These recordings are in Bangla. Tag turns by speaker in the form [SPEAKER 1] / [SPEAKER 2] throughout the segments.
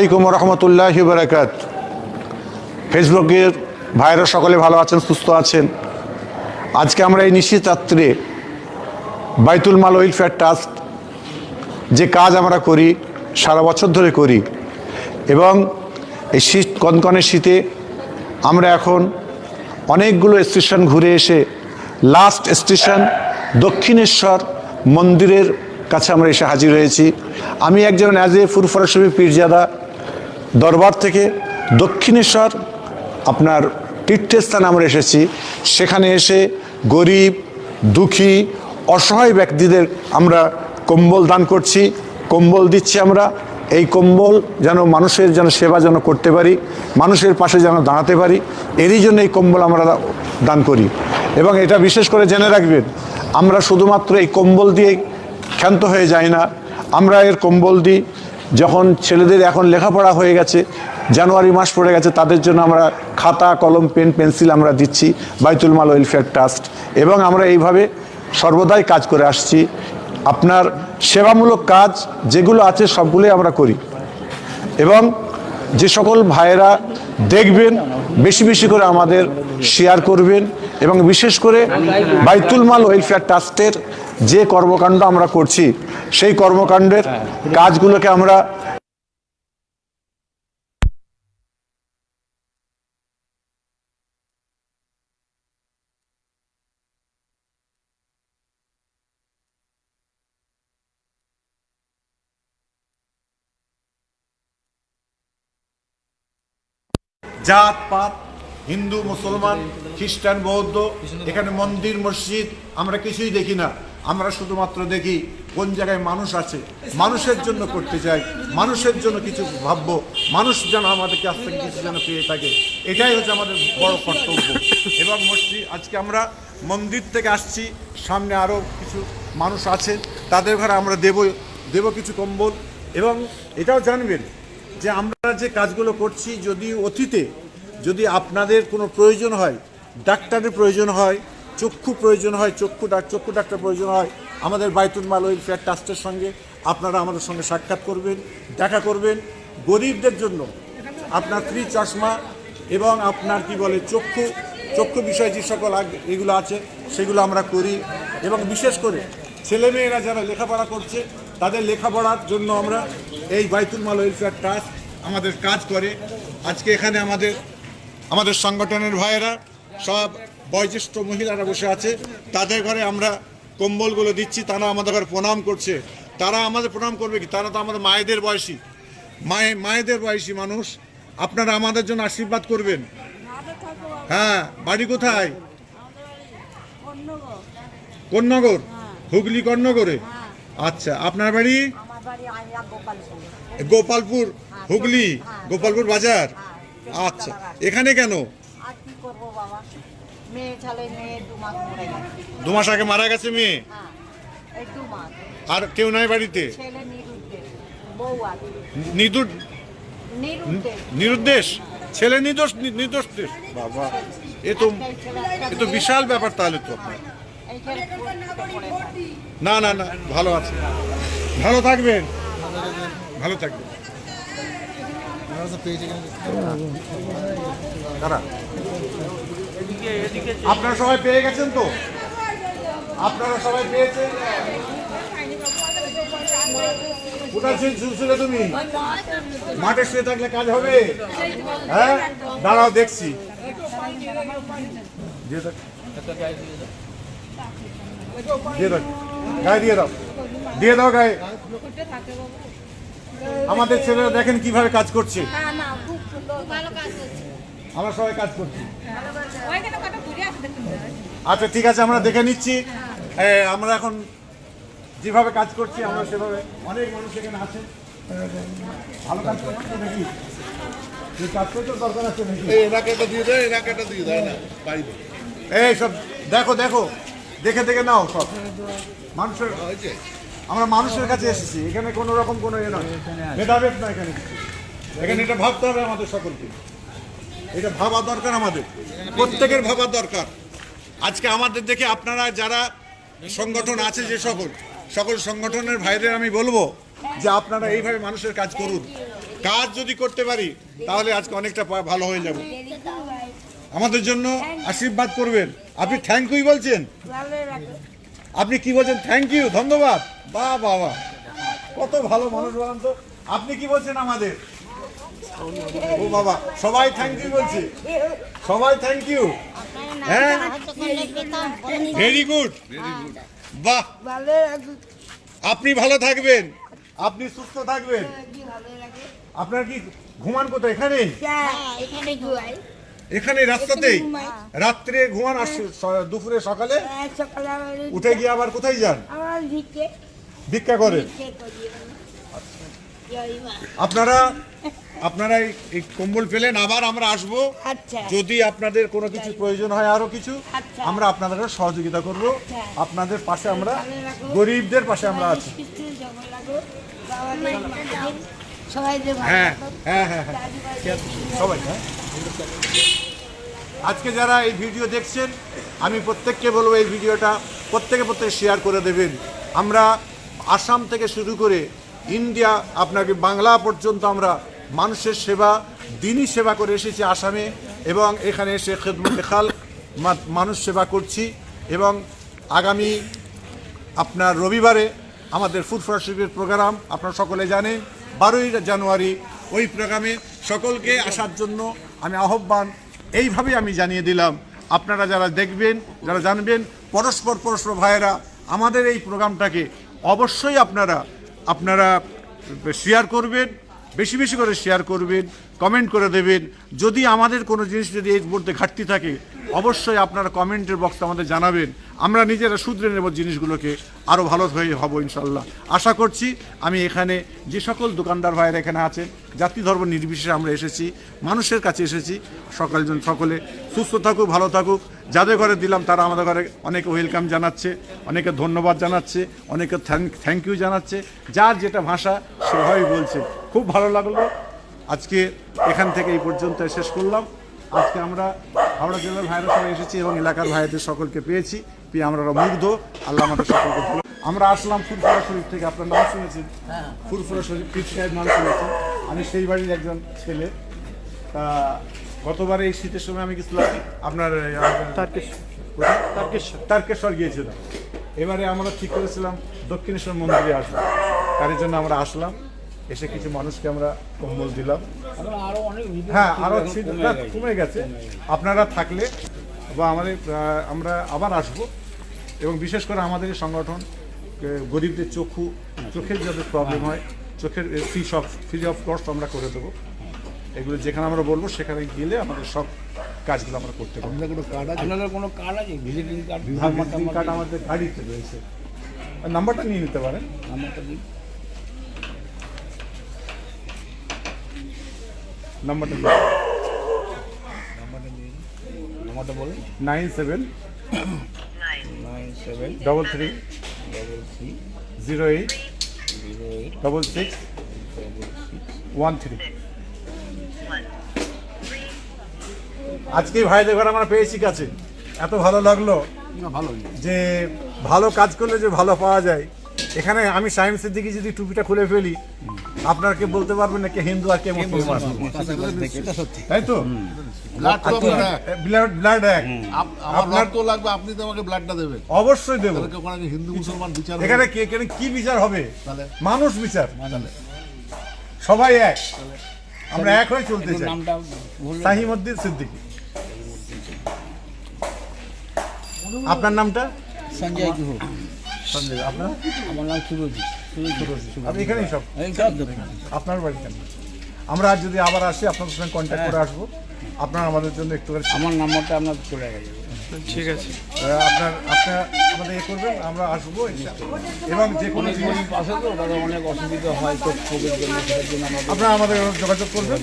[SPEAKER 1] আলাইকুম রহমতুল্লাহ বারাকাত। ফেসবুকের ভাইরা সকলে ভালো আছেন, সুস্থ আছেন। আজকে আমরা এই নিশ্চিত রাত্রে বাইতুল মাল ওয়েলফেয়ার ট্রাস্ট যে কাজ আমরা করি, সারা বছর ধরে করি, এবং এই শীত কনকনে শীতে আমরা এখন অনেকগুলো স্টেশন ঘুরে এসে লাস্ট স্টেশন দক্ষিণেশ্বর মন্দিরের কাছে আমরা এসে হাজির হয়েছি। আমি একজন অ্যাজ এ ফুরফরাসবি পীরজাদা দরবার থেকে দক্ষিণেশ্বর আপনার তীর্থস্থানে আমরা এসেছি। সেখানে এসে গরিব, দুঃখী, অসহায় ব্যক্তিদের আমরা কম্বল দান করছি। কম্বল দিচ্ছি আমরা। এই কম্বল যেন মানুষের যেন সেবা যেন করতে পারি, মানুষের পাশে যেন দাঁড়াতে পারি, এরই জন্য এই কম্বল আমরা দান করি। এবং এটা বিশেষ করে জেনে রাখবেন, আমরা শুধুমাত্র এই কম্বল দিয়ে ক্ষান্ত হয়ে যাই না। আমরা এর কম্বল দিই যখন ছেলেদের এখন লেখাপড়া হয়ে গেছে, জানুয়ারি মাস পড়ে গেছে, তাদের জন্য আমরা খাতা, কলম, পেন, পেন্সিল আমরা দিচ্ছি, বাইতুল মাল ওয়েলফেয়ার ট্রাস্ট। এবং আমরা এইভাবে সর্বদাই কাজ করে আসছি। আপনার সেবামূলক কাজ যেগুলো আছে সবগুলোই আমরা করি। এবং যে সকল ভাইয়েরা দেখবেন, বেশি বেশি করে আমাদের শেয়ার করবেন এবং বিশেষ করে বাইতুল মাল ওয়েলফেয়ার ট্রাস্টের যে কর্মকাণ্ড আমরা করছি, সেই কর্মকাণ্ডের কাজগুলোকে আমরা জাত পাত হিন্দু, মুসলমান, খ্রিস্টান, বৌদ্ধ, এখানে মন্দির, মসজিদ, আমরা কিছুই দেখি না। আমরা শুধুমাত্র দেখি কোন জায়গায় মানুষ আছে। মানুষের জন্য করতে চাই, মানুষের জন্য কিছু ভাববো, মানুষ যেন আমাদেরকে থেকে কিছু যেন পেয়ে থাকে। এটাই হচ্ছে আমাদের বড় কর্তব্য। এবং মসজিদ, আজকে আমরা মন্দির থেকে আসছি, সামনে আরও কিছু মানুষ আছে তাদের ঘরে আমরা দেব দেব কিছু কম্বল। এবং এটাও জানবেন যে আমরা যে কাজগুলো করছি, যদি অতীতে যদি আপনাদের কোনো প্রয়োজন হয়, ডাক্তারের প্রয়োজন হয়, চক্ষু প্রয়োজন হয়, চক্ষু ডাক, চক্ষু ডাক্তার প্রয়োজন হয়, আমাদের বাইতুল মাল ওয়েলফেয়ার ট্রাস্টের সঙ্গে আপনারা আমাদের সঙ্গে সাক্ষাৎ করবেন, দেখা করবেন। গরিবদের জন্য আপনার ফ্রি চশমা এবং আপনার কি বলে চক্ষু চক্ষু বিষয় যে সকল এগুলো আছে, সেগুলো আমরা করি। এবং বিশেষ করে ছেলেমেয়েরা যারা লেখাপড়া করছে, তাদের লেখাপড়ার জন্য আমরা এই বাইতুল মাল ওয়েলফেয়ার ট্রাস্ট আমাদের কাজ করে। আজকে এখানে আমাদের আমাদের সংগঠনের ভাইয়েরা সব বয়োজ্যেষ্ঠ মহিলারা বসে আছে। তাদের ঘরে আমরা কম্বলগুলো দিচ্ছি তারা আমাদের ঘরে প্রণাম করছে। তারা আমাদের প্রণাম করবে কি? তারা তো আমাদের মায়েদের বয়সী। মায়ে মায়েদের বয়সী মানুষ। আপনারা আমাদের জন্য আশীর্বাদ করবেন। হ্যাঁ বাড়ি কোথায়? কন্যাগর হুগলি কন্যাগরে আচ্ছা আপনার বাড়ি?
[SPEAKER 2] গোপালপুর।
[SPEAKER 1] গোপালপুর হুগলি গোপালপুর বাজার?
[SPEAKER 2] হ্যাঁ,
[SPEAKER 1] আচ্ছা এখানে কেন?
[SPEAKER 2] আর কি করব বাবা? মেয়ে ছেলে মেয়ে দু মাস মরে গেছে।
[SPEAKER 1] দু মাস আগে মারা গেছে মেয়ে?
[SPEAKER 2] হ্যাঁ
[SPEAKER 1] আর কেউ নাই বাড়িতে?
[SPEAKER 2] নিরুদ্দেশ
[SPEAKER 1] নিদুর
[SPEAKER 2] নিরুদ্দেশ।
[SPEAKER 1] নিরুদ্দেশ? ছেলে নির্দোষ নি- নির্দোষ দেশ বাবা এ তো এ তো বিশাল ব্যাপার তাহলে তো আপনার। না না না ভালো আছে। ভালো থাকবেন। ভালো থাকবেন? আপনারা সবাই পেয়ে গেছেন তো? আপনারা সবাই পেয়েছেন? কোথায় ছিল- শুয়েছিলে তুমি? মাঠে শুয়ে থাকলে কাজ হবে? হ্যাঁ? দাঁড়াও, দেখছি। দিয়ে দাও। গায়ে দিয়ে দাও। দিয়ে দাও গায়ে। আমাদের ছেলেরা দেখেন কীভাবে কাজ করছে।
[SPEAKER 2] না না খুব সুন্দর ভালো কাজ হচ্ছে।
[SPEAKER 1] আমরা সবাই কাজ করছি। আচ্ছা ঠিক আছে আমরা দেখে নিচ্ছি। আমরা এখন যেভাবে কাজ করছি আমরা সেভাবে অনেক মানুষ এখানে আছে। ভালো কাজ করছে নাকি? এই কাজ করতে দরকার আছে নাকি?
[SPEAKER 3] এই এলাকাটা দিয়ে দেয় দিয়ে দেয় না বাইরে।
[SPEAKER 1] এই সব দেখো দেখো দেখে দেখে নাও সব। মানুষের
[SPEAKER 3] হয়েছে?
[SPEAKER 1] আমরা মানুষের কাছে এসেছি। এখানে কোনো রকম কোনো এ নয়। ভেদাভেদ না এখানে। এখানে এটা ভাবতে হবে আমাদের সকলকে। এটা ভাবা দরকার আমাদের। প্রত্যেকের ভাবার দরকার। আজকে আমাদের দেখে আপনারা যারা সংগঠন আছে যে সকল সকল সংগঠনের ভাইদের আমি বলব যে আপনারা এইভাবে মানুষের কাজ করুন। কাজ যদি করতে পারি, তাহলে আজকে অনেকটা ভালো হয়ে যাব। আমাদের জন্য আশীর্বাদ করবেন। আপনি থ্যাংক ইউ বলছেন? আপনি কি বলছেন? থ্যাংক ইউ ধন্যবাদ। বাহ বাহ কত ভালো মানুষ বলেন তো। আপনি কি বলছেন আমাদের? ও, বাবা, সবাই থ্যাংক ইউ বলছে। সবাই থ্যাংক ইউ হ্যাঁ? ভেরি গুড বাহ। আপনি ভালো থাকবেন। আপনি সুস্থ থাকবেন। আপনার কি ঘুমান কোথায়? এখানে?
[SPEAKER 2] এখানে ঘুমাই।
[SPEAKER 1] এখানে রাস্তাতেই রাত্রে ঘুমান আর দুপুরে সকালে
[SPEAKER 2] সকালে
[SPEAKER 1] উঠে গিয়ে আবার কোথায় যান? ভিক্ষা। করেন? আপনারা আপনারা এই- এই কম্বল পেলেন আবার আমরা আসব।
[SPEAKER 2] আচ্ছা।
[SPEAKER 1] যদি আপনাদের কোনো কিছু প্রয়োজন হয় আরও কিছু
[SPEAKER 2] আচ্ছা।
[SPEAKER 1] আমরা আপনাদের সহযোগিতা করব।
[SPEAKER 2] আচ্ছা।
[SPEAKER 1] আপনাদের পাশে আমরা গরিবদের পাশে আমরা আছি।
[SPEAKER 2] সবাই
[SPEAKER 1] হ্যাঁ হ্যাঁ হ্যাঁ হ্যাঁ। সবাই হ্যাঁ। আজকে যারা এই ভিডিও দেখছেন আমি প্রত্যেককে বলব এই ভিডিওটা প্রত্যেকে প্রত্যেকে শেয়ার করে দেবেন। আমরা আসাম থেকে শুরু করে ইন্ডিয়া আপনাকে বাংলা পর্যন্ত আমরা মানুষের সেবা দিনই সেবা করে এসেছি আসামে এবং এখানে এসে খেদমতে খাল মা- মানুষ সেবা করছি এবং আগামী আপনার রবিবারে আমাদের ফুড ফরাসিপের প্রোগ্রাম আপনারা সকলে জানেন বারোই জানুয়ারি ওই প্রোগ্রামে সকলকে আসার জন্য আমি আহ্বান এইভাবে আমি জানিয়ে দিলাম। আপনারা যারা দেখবেন, যারা জানবেন, পরস্পর পরস্পর ভাইয়েরা, আমাদের এই প্রোগ্রামটাকে অবশ্যই আপনারা আপনারা শেয়ার করবেন, বেশি বেশি করে শেয়ার করবেন কমেন্ট করে দেবেন। যদি আমাদের কোনো জিনিস যদি এর মধ্যে ঘাটতি থাকে অবশ্যই আপনারা কমেন্টের বক্সে আমাদের জানাবেন। আমরা নিজেরা শুধরে নেব জিনিসগুলোকে। আরও ভালো হয়ে হব ইনশাল্লাহ। আশা করছি আমি এখানে যে সকল দোকানদার ভাইয়েরা এখানে আছেন, জাতি ধর্ম নির্বিশেষে আমরা এসেছি, মানুষের কাছে এসেছি। সকালজন সকলে সুস্থ থাকুক, ভালো থাকুক। যাদের ঘরে দিলাম তারা আমাদের ঘরে অনেকে ওয়েলকাম জানাচ্ছে, অনেকে ধন্যবাদ জানাচ্ছে, অনেকে থ্যাংক থ্যাংক ইউ জানাচ্ছে। যার যেটা ভাষা সেভাবেই বলছে। খুব ভালো লাগল। আজকে এখান থেকে এই পর্যন্ত শেষ করলাম। আজকে আমরা হাওড়া জেলার ভাইরা সবাই এসেছি এবং এলাকার ভাইদের সকলকে পেয়েছি। পেয়ে আমরা মুগ্ধ। আল্লাহ আমাদের সকলকে ভালো আমরা আসলাম ফুরফুরা শরীফ থেকে। আপনার নাম শুনেছেন? ফুরফুরা শরীফ পীর সাহেব নাম শুনেছেন। আমি সেই বাড়ির একজন ছেলে। তা গতবার এই শীতের সময় আমি গেছিলাম আপনার তারকেশ্বর। তারকেশ্বর। গিয়েছিলাম এবারে আমরা ঠিক করেছিলাম দক্ষিণেশ্বর মন্দিরে আসলাম। তার জন্য আমরা আসলাম। এসে কিছু মানুষকে আমরা কম্বল দিলাম। হ্যাঁ আরও ছিল- না, কমে গেছে। আপনারা থাকলে বা আমাদের আমরা আবার আসব। এবং বিশেষ করে আমাদের সংগঠন গরিবদের চক্ষু চোখের যাদের প্রবলেম হয় চোখের ফ্রি সব ফ্রি অফ কস্ট আমরা করে দেবো। এগুলো যেখানে আমরা বলব সেখানে গেলে আমাদের সব কাজগুলো আমরা করতে পারব।
[SPEAKER 4] আপনাদের কোনো কার্ড আছে? ভিজিটিং কার্ড
[SPEAKER 1] ভিজিটিং কার্ড আমাদের গাড়িতে রয়েছে। আর নাম্বারটা নিয়ে নিতে পারেন।
[SPEAKER 4] নাম্বারটা দিন।
[SPEAKER 1] নাম্বারটা
[SPEAKER 4] নাম্বারটা বলুন
[SPEAKER 1] nine seven
[SPEAKER 4] nine seven
[SPEAKER 1] double three
[SPEAKER 4] double three
[SPEAKER 1] zero eight
[SPEAKER 4] zero eight
[SPEAKER 1] double six
[SPEAKER 4] double six
[SPEAKER 1] one three. আজকে ভাইদের ঘর আমরা পেয়েছি কাছে। এত ভালো লাগল
[SPEAKER 4] ভালো
[SPEAKER 1] যে ভালো কাজ করলে যে ভালো পাওয়া যায়। এখানে আমি সায়েন্সের দিকে যদি টুপিটা খুলে ফেলি আপনার কে বলতে পারবেন না কে হিন্দু আর কে মুসলমান
[SPEAKER 4] এটা
[SPEAKER 1] তাই তো?
[SPEAKER 3] ব্লাড তো আপনার।
[SPEAKER 1] ব্লাড এক।
[SPEAKER 3] আমার লাগবে আপনি তো আমাকে ব্লাডটা দেবেন।
[SPEAKER 1] অবশ্যই দেবো।
[SPEAKER 3] ওখানে হিন্দু মুসলমান বিচার
[SPEAKER 1] এখানে কে এখানে কি বিচার হবে?
[SPEAKER 3] তাহলে?
[SPEAKER 1] মানুষ বিচার। সবাই এক। আমরা এক হয়ে চলতে চাই। সাহিমুদ্দিন সিদ্দিকী। আপনার নামটা?
[SPEAKER 4] সঞ্জয় গুহ।
[SPEAKER 1] সঞ্জয় আপনার?
[SPEAKER 4] আমার নাম সুরজিৎ। সুরজিৎ
[SPEAKER 1] আপনি এখানেই সব? আপনার। বাড়িতে আমরা যদি আবার আসি আপনাদের সঙ্গে কন্ট্যাক্ট করে আসব। আপনার আমাদের জন্য একটু করে
[SPEAKER 4] আমার নাম্বারটা আপনার চলে গেছে।
[SPEAKER 1] আহ, আপনার আপনার আমাদের এ করবেন আমরা আসব এবং যে কোনো
[SPEAKER 4] অনেক
[SPEAKER 1] জিনিস
[SPEAKER 4] তো তাদের অনেক অসুবিধা হয় তো
[SPEAKER 1] আপনারা আমাদের যোগাযোগ করবেন।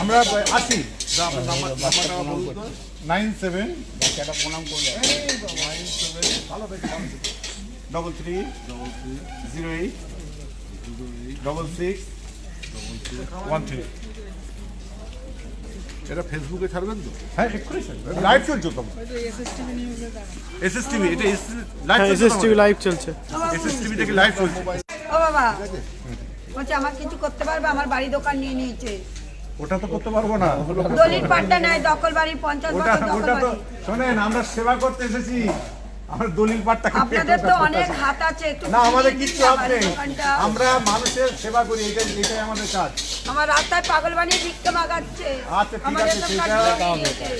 [SPEAKER 1] আমরা আসি। Nine seven.
[SPEAKER 4] প্রণাম করবে
[SPEAKER 1] double three. Zero eight. Double six. One three.
[SPEAKER 3] এটা ফেসবুকে ছাড়বেন তো?
[SPEAKER 1] হ্যাঁ এক্ষুনি লাইভ চলছে তো? এসএসটিভি এটা লাইভ
[SPEAKER 5] এসএসটিভি লাইভ চলছে।
[SPEAKER 1] এসএসটিভি থেকে লাইভ চলছে।
[SPEAKER 2] ও বাবা। বলছে আমার কিছু করতে পারবে? আমার বাড়ি দোকান নিয়ে নিয়েছে।
[SPEAKER 1] ওটা তো করতে পারব না।
[SPEAKER 2] দলিল পাট্টা নাই দখল বাড়ি পঞ্চাশ
[SPEAKER 1] ওটা
[SPEAKER 2] বছর দখল
[SPEAKER 1] তো
[SPEAKER 2] বাড়ি
[SPEAKER 1] শোনেন আমরা সেবা করতে এসেছি। আমার দলিল
[SPEAKER 2] আপনাদের তো অনেক হাত আছে একটু
[SPEAKER 1] না আমাদের কিচ্ছু হাত নেই। আমরা মানুষের সেবা করি এটাই এটাই আমাদের কাজ।
[SPEAKER 2] আমার রাস্তায় পাগল বানিয়ে ভিক্ষে মাগাচ্ছে।
[SPEAKER 1] আচ্ছা ঠিক আছে সেটা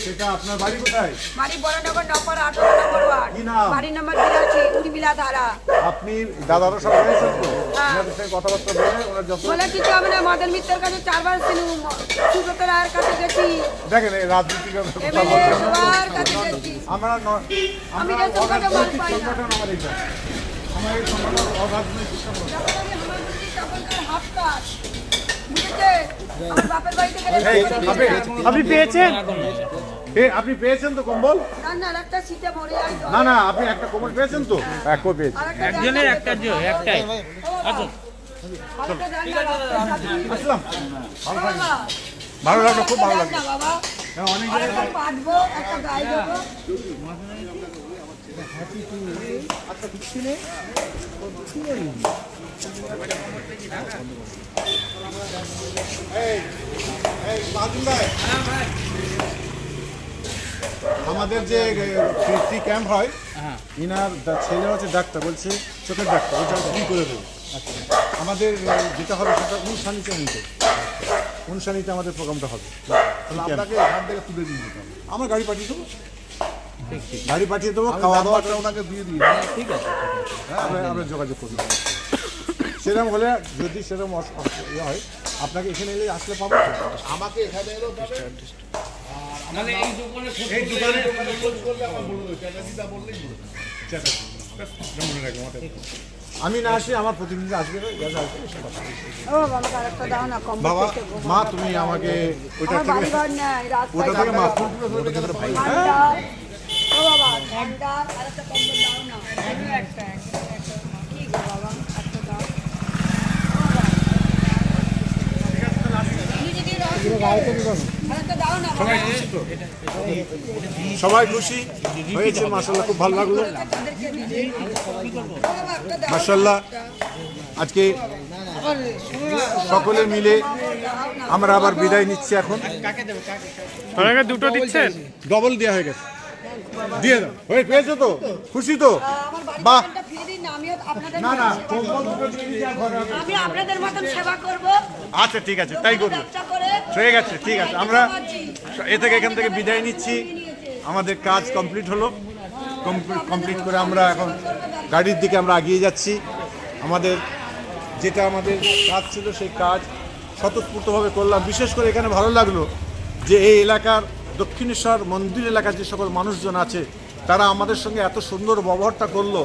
[SPEAKER 1] সেটা আপনার বাড়ি কোথায়?
[SPEAKER 2] বাড়ি বড়নগর নম্বর আঠারো নম্বর ওয়ার্ড বাড়ি নম্বর বিরাশি উর্মিলা ধারা
[SPEAKER 1] আপনি দাদারও সব হয়েছেন তো?
[SPEAKER 2] হ্যাঁ।
[SPEAKER 1] ওনাদের সঙ্গে কথাবার্তা বলে ওনার যত
[SPEAKER 2] বলে কিছু হবে না মদন মিত্রের কাছে চারবার ছিলুম সুব্রত রায়ের কাছে গেছি।
[SPEAKER 1] দেখেন বলছেন।
[SPEAKER 2] সবার কাছে গেছি।
[SPEAKER 1] আমরা ন- আমরা অরাজনৈতিক সংগঠন আমার এটা আমার এই সংগঠন অরাজনৈতিক সংগঠন আপনি-
[SPEAKER 2] হয়।
[SPEAKER 5] পেয়েছেন?
[SPEAKER 1] আপনি পেয়েছেন তো কম্বল?
[SPEAKER 2] না, না,
[SPEAKER 1] আপনি একটা কম্বল পেয়েছেন তো?
[SPEAKER 2] আর একটা একজনের একটা একটাই। আচ্ছা।
[SPEAKER 1] আসলাম। ভালো লাগল খুব ভালো লাগল। হ্যাঁ,
[SPEAKER 2] পাঠবো একটা গাই দেবো।
[SPEAKER 1] আমাদের যে ফ্রি ক্যাম্প হয় ইনার দা- ছেলে হচ্ছে ডাক্তার বলছে চোখের ডাক্তার ওটা ফ্রি করে দেবে? আমাদের যেটা হবে সেটা অনুষ্ঠানিতে নিতে অনুষ্ঠানিতে আমাদের প্রোগ্রামটা হবে।
[SPEAKER 3] তাহলে আপনাকে এখান থেকে তুলে দিয়ে দিতে হবে।
[SPEAKER 1] আমার গাড়ি পাঠিয়ে দেবো। গাড়ি পাঠিয়ে দেবো খাওয়া দাওয়া
[SPEAKER 3] নাম্বারটা ওনাকে দিয়ে দিই।
[SPEAKER 1] আমরা আমরা যোগাযোগ করব সেরকম হলে যদি সেরকম ইয়ে হয় আপনাকে এখানে এলে আসলে পাবো।
[SPEAKER 3] আমাকে এখানে এলেও
[SPEAKER 1] এই দোকানে আসবে সে কথা বলবে।
[SPEAKER 2] ও বাবা আর একটা দাও না কম
[SPEAKER 1] বাবা মা তুমি আমাকে ওইটা
[SPEAKER 2] আমার
[SPEAKER 1] থেকে ওটা থেকে মা
[SPEAKER 2] ঠান্ডা
[SPEAKER 1] সবাই খুশি হয়েছে মাসাল্লাহ খুব ভালো লাগল। মাসাল্লাহ আজকে সকলে মিলে আমরা আবার বিদায় নিচ্ছি এখন।
[SPEAKER 5] দুটো দিচ্ছেন?
[SPEAKER 1] ডবল দেওয়া হয়ে গেছে। দিয়ে দাও। হয়ে পেয়েছ তো? খুশি তো? বাহ।
[SPEAKER 2] আমি আপনাদের মতন সেবা করব।
[SPEAKER 1] আচ্ছা ঠিক আছে তাই করব হয়ে গেছে ঠিক আছে আমরা এ থেকে এখান থেকে বিদায় নিচ্ছি। আমাদের কাজ কমপ্লিট হলো। কমপ্লিট করে আমরা এখন গাড়ির দিকে আমরা এগিয়ে যাচ্ছি। আমাদের যেটা আমাদের কাজ ছিল সেই কাজ স্বতঃস্ফূর্তভাবে করলাম। বিশেষ করে এখানে ভালো লাগল যে এই এলাকার দক্ষিণেশ্বর মন্দির এলাকার যে সকল মানুষজন আছে তারা আমাদের সঙ্গে এত সুন্দর ব্যবহারটা করল।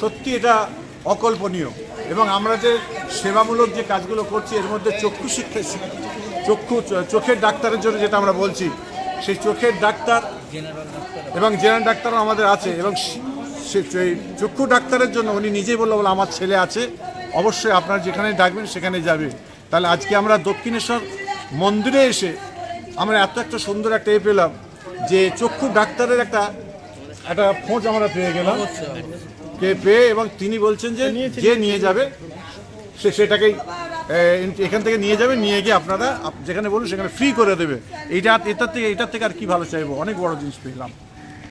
[SPEAKER 1] সত্যি এটা অকল্পনীয়। এবং আমরা যে সেবামূলক যে কাজগুলো করছি, এর মধ্যে চক্ষু শিক্ষা চক্ষু, চোখের ডাক্তারের জন্য যেটা আমরা বলছি, সেই চোখের ডাক্তার এবং জেনারেল ডাক্তারও আমাদের আছে এবং সে- চক্ষু ডাক্তারের জন্য উনি নিজেই বলল, বলে আমার ছেলে আছে, অবশ্যই আপনার যেখানে ডাকবেন সেখানে যাবে। তাহলে আজকে আমরা দক্ষিণেশ্বর মন্দিরে এসে আমরা এত একটা সুন্দর একটা এ পেলাম যে চক্ষু ডাক্তারের একটা একটা খোঁজ আমরা পেয়ে গেলাম। কে পেয়ে এবং তিনি বলছেন যে যে নিয়ে যাবে, সে সেটাকেই এখান থেকে নিয়ে যাবে, নিয়ে গিয়ে আপনারা আপ- যেখানে বলুন সেখানে ফ্রি করে দেবে। এইটা, এটার থেকে এটার থেকে আর কি ভালো চাইব? অনেক বড় জিনিস পেলাম।